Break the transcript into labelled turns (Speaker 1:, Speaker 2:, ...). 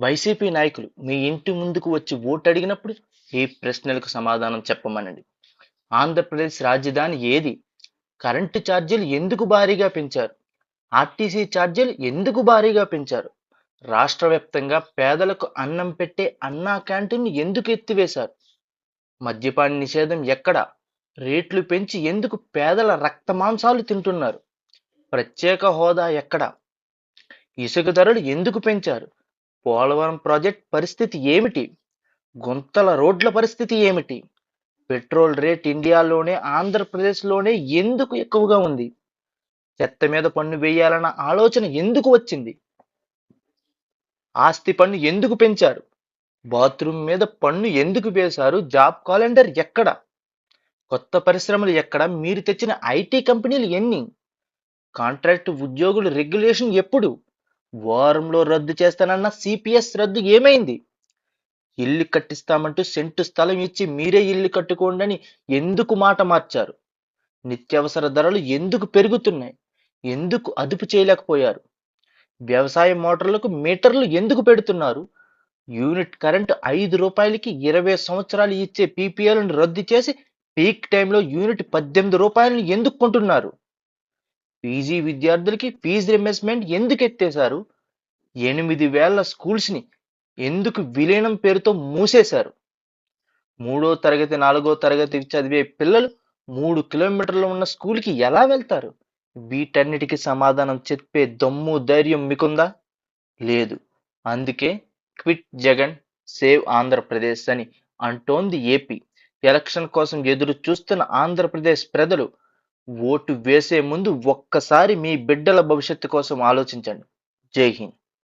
Speaker 1: YCP నాయకులు మీ ఇంటి ముందుకు వచ్చి ఓటు అడిగినప్పుడు ఈ ప్రశ్నలకు సమాధానం చెప్పమనండి. ఆంధ్రప్రదేశ్ రాజధాని ఏది? కరెంటు ఛార్జీలు ఎందుకు భారీగా పెంచారు? ఆర్టీసీ ఛార్జీలు ఎందుకు భారీగా పెంచారు? రాష్ట్ర వ్యాప్తంగా పేదలకు అన్నం పెట్టే అన్నా క్యాంటీన్ ఎందుకు ఎత్తివేశారు? మద్యపాన నిషేధం ఎక్కడ? రేట్లు పెంచి ఎందుకు పేదల రక్త మాంసాలు తింటున్నారు? ప్రత్యేక హోదా ఎక్కడ? ఇసుక ధరలు ఎందుకు పెంచారు? పోలవరం ప్రాజెక్ట్ పరిస్థితి ఏమిటి? గుంతల రోడ్ల పరిస్థితి ఏమిటి? పెట్రోల్ రేట్ ఇండియాలోనే ఆంధ్రప్రదేశ్లోనే ఎందుకు ఎక్కువగా ఉంది? చెత్త మీద పన్ను వేయాలన్న ఆలోచన ఎందుకు వచ్చింది? ఆస్తి పన్ను ఎందుకు పెంచారు? బాత్రూమ్ మీద పన్ను ఎందుకు వేశారు? జాబ్ క్యాలెండర్ ఎక్కడ? కొత్త పరిశ్రమలు ఎక్కడ? మీరు తెచ్చిన ఐటీ కంపెనీలు ఎన్ని? కాంట్రాక్ట్ ఉద్యోగులు రెగ్యులేషన్ ఎప్పుడు? వారంలో రద్దు చేస్తానన్న సిపిఎస్ రద్దు ఏమైంది? ఇల్లు కట్టిస్తామంటూ సెంటు స్థలం ఇచ్చి మీరే ఇల్లు కట్టుకోండి అని ఎందుకు మాట మార్చారు? నిత్యావసర ధరలు ఎందుకు పెరుగుతున్నాయి? ఎందుకు అదుపు చేయలేకపోయారు? వ్యవసాయ మోటార్లకు మీటర్లు ఎందుకు పెడుతున్నారు? యూనిట్ కరెంట్ ఐదు రూపాయలకి ఇరవై సంవత్సరాలు ఇచ్చే పీపీఎల్ను రద్దు చేసి పీక్ టైంలో యూనిట్ పద్దెనిమిది రూపాయలను ఎందుకు కొంటున్నారు? పీజీ విద్యార్థులకి ఫీజు రిమెస్మెంట్ ఎందుకు ఎత్తేశారు? ఎనిమిది వేల స్కూల్స్ని ఎందుకు విలీనం పేరుతో మూసేశారు? మూడో తరగతి నాలుగో తరగతి చదివే పిల్లలు మూడు కిలోమీటర్లు ఉన్న స్కూల్కి ఎలా వెళ్తారు? వీటన్నిటికి సమాధానం చెప్పే దమ్ము ధైర్యం మీకుందా? లేదు. అందుకే క్విట్ జగన్ సేవ్ ఆంధ్రప్రదేశ్ అని అంటోంది ఏపీ. ఎలక్షన్ కోసం ఎదురు చూస్తున్న ఆంధ్రప్రదేశ్ ప్రజలు ఓటు వేసే ముందు ఒక్కసారి మీ బిడ్డల భవిష్యత్తు కోసం ఆలోచించండి. జై హింద్.